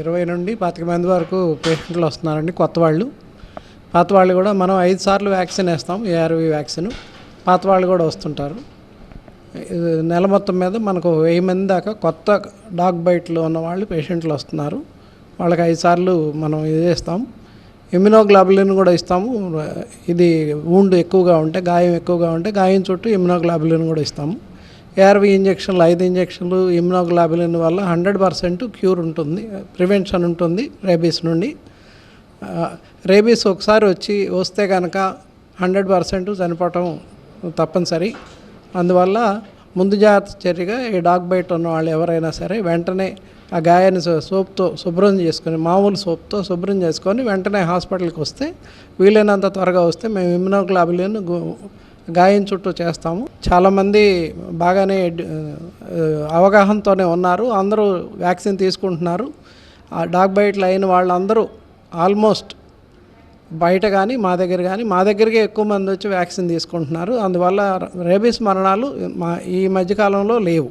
ఇరవై నుండి పాతిక మంది వరకు పేషెంట్లు వస్తున్నారండి కొత్త వాళ్ళు. పాత వాళ్ళు కూడా మనం ఐదు సార్లు వ్యాక్సిన్ వేస్తాం ఏఆర్వి వ్యాక్సిన్. పాత వాళ్ళు కూడా వస్తుంటారు. ఇది నెల మొత్తం మీద మనకు వెయ్యి మంది దాకా కొత్త డాగ్ బైట్లు ఉన్న వాళ్ళు పేషెంట్లు వస్తున్నారు. వాళ్ళకి ఐదు సార్లు మనం ఇది ఇస్తాం ఇమ్యునోగ్లాబులిన్ కూడా ఇస్తాము. ఇది ఊండ్ ఎక్కువగా ఉంటే గాయం ఎక్కువగా ఉంటే గాయం చుట్టూ ఇమ్యునోగ్లాబులిన్ కూడా ఇస్తాము. ఏఆర్వి ఇంజక్షన్లు ఐదు ఇంజక్షన్లు ఇమ్యునోగ్లాబులిన్ వల్ల హండ్రెడ్ పర్సెంట్ క్యూర్ ఉంటుంది ప్రివెన్షన్ ఉంటుంది రేబీస్ నుండి. రేబీస్ ఒకసారి వచ్చి వస్తే కనుక హండ్రెడ్ పర్సెంట్ చనిపోవటం తప్పనిసరి. అందువల్ల ముందు జాగ్రత్త చర్యగా ఈ డాగ్ బైట్ ఉన్న వాళ్ళు ఎవరైనా సరే వెంటనే ఆ గాయాన్ని సో- సోప్తో శుభ్రం చేసుకొని మామూలు సోప్తో శుభ్రం చేసుకొని వెంటనే హాస్పిటల్కి వస్తే వీలైనంత త్వరగా వస్తే మేము ఇమ్యునోగ్లాబులిన్ గు- గాయం చుట్టూ చేస్తాము. చాలామంది బాగానే అవగాహనతోనే ఉన్నారు. అందరూ వ్యాక్సిన్ తీసుకుంటున్నారు. ఆ డాగ్ బైట్లు అయిన వాళ్ళందరూ ఆల్మోస్ట్ బయట కానీ మా దగ్గర కానీ మా దగ్గరికి ఎక్కువ మంది వచ్చి వ్యాక్సిన్ తీసుకుంటున్నారు. అందువల్ల రేబీస్ మరణాలు మా ఈ మధ్యకాలంలో లేవు.